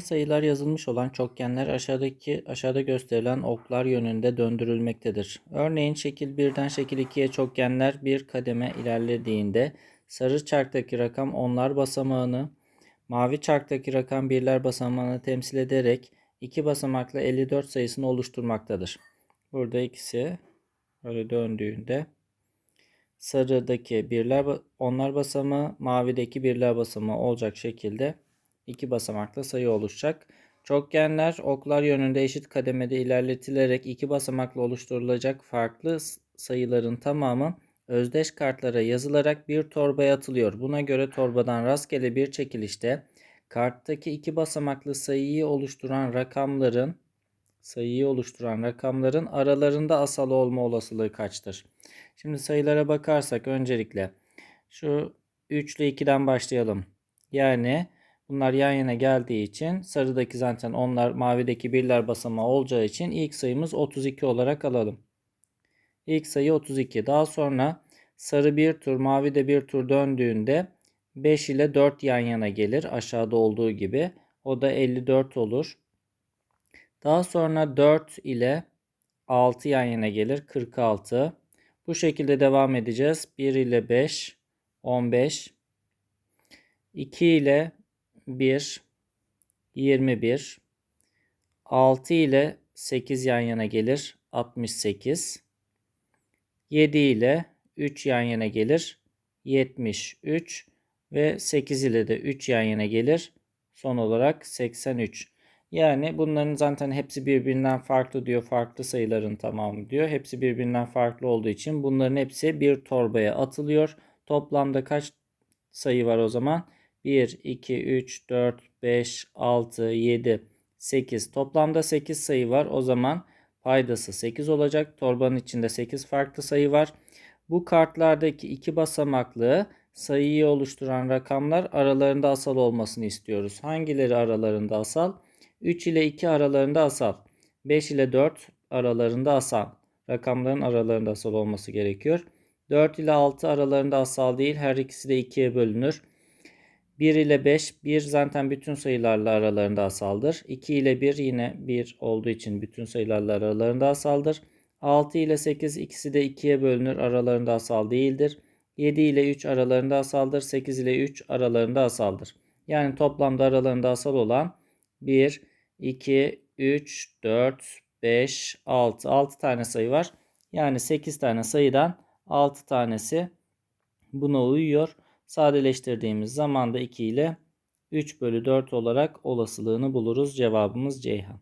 sayılar yazılmış olan çokgenler aşağıdaki aşağıda gösterilen oklar yönünde döndürülmektedir. Örneğin şekil 1'den şekil 2'ye çokgenler bir kademe ilerlediğinde sarı çarktaki rakam onlar basamağını, mavi çarktaki rakam birler basamağını temsil ederek iki basamaklı 54 sayısını oluşturmaktadır. Burada ikisi böyle döndüğünde sarıdaki birler onlar basamağı, mavideki birler basamağı olacak şekilde iki basamaklı sayı oluşacak. Çokgenler oklar yönünde eşit kademede ilerletilerek iki basamaklı oluşturulacak farklı sayıların tamamı özdeş kartlara yazılarak bir torbaya atılıyor. Buna göre torbadan rastgele bir çekilişte karttaki iki basamaklı sayıyı oluşturan rakamların sayıyı oluşturan rakamların aralarında asal olma olasılığı kaçtır? Şimdi sayılara bakarsak öncelikle şu 3 ile 2'den başlayalım. Yani bunlar yan yana geldiği için sarıdaki zaten onlar mavideki birler basamağı olacağı için ilk sayımız 32 olarak alalım. İlk sayı 32. Daha sonra sarı bir tur mavi de bir tur döndüğünde 5 ile 4 yan yana gelir aşağıda olduğu gibi. O da 54 olur. Daha sonra 4 ile 6 yan yana gelir. 46. Bu şekilde devam edeceğiz. 1 ile 5 15. 2 ile 1 21. 6 ile 8 yan yana gelir. 68. 7 ile 3 yan yana gelir. 73 ve 8 ile de 3 yan yana gelir. Son olarak 83. Yani bunların zaten hepsi birbirinden farklı diyor. Farklı sayıların tamamı diyor. Hepsi birbirinden farklı olduğu için bunların hepsi bir torbaya atılıyor. Toplamda kaç sayı var o zaman? 1, 2, 3, 4, 5, 6, 7, 8. Toplamda 8 sayı var. O zaman paydası 8 olacak. Torbanın içinde 8 farklı sayı var. Bu kartlardaki iki basamaklı sayıyı oluşturan rakamlar aralarında asal olmasını istiyoruz. Hangileri aralarında asal? 3 ile 2 aralarında asal. 5 ile 4 aralarında asal. Rakamların aralarında asal olması gerekiyor. 4 ile 6 aralarında asal değil. Her ikisi de 2'ye bölünür. 1 ile 5, 1 zaten bütün sayılarla aralarında asaldır. 2 ile 1 yine 1 olduğu için bütün sayılarla aralarında asaldır. 6 ile 8 ikisi de 2'ye bölünür. Aralarında asal değildir. 7 ile 3 aralarında asaldır. 8 ile 3 aralarında asaldır. Yani toplamda aralarında asal olan 1, 2, 3, 4, 5, 6. 6 tane sayı var. Yani 8 tane sayıdan 6 tanesi buna uyuyor. Sadeleştirdiğimiz zaman da 2 ile 3 bölü 4 olarak olasılığını buluruz. Cevabımız Ceyhan.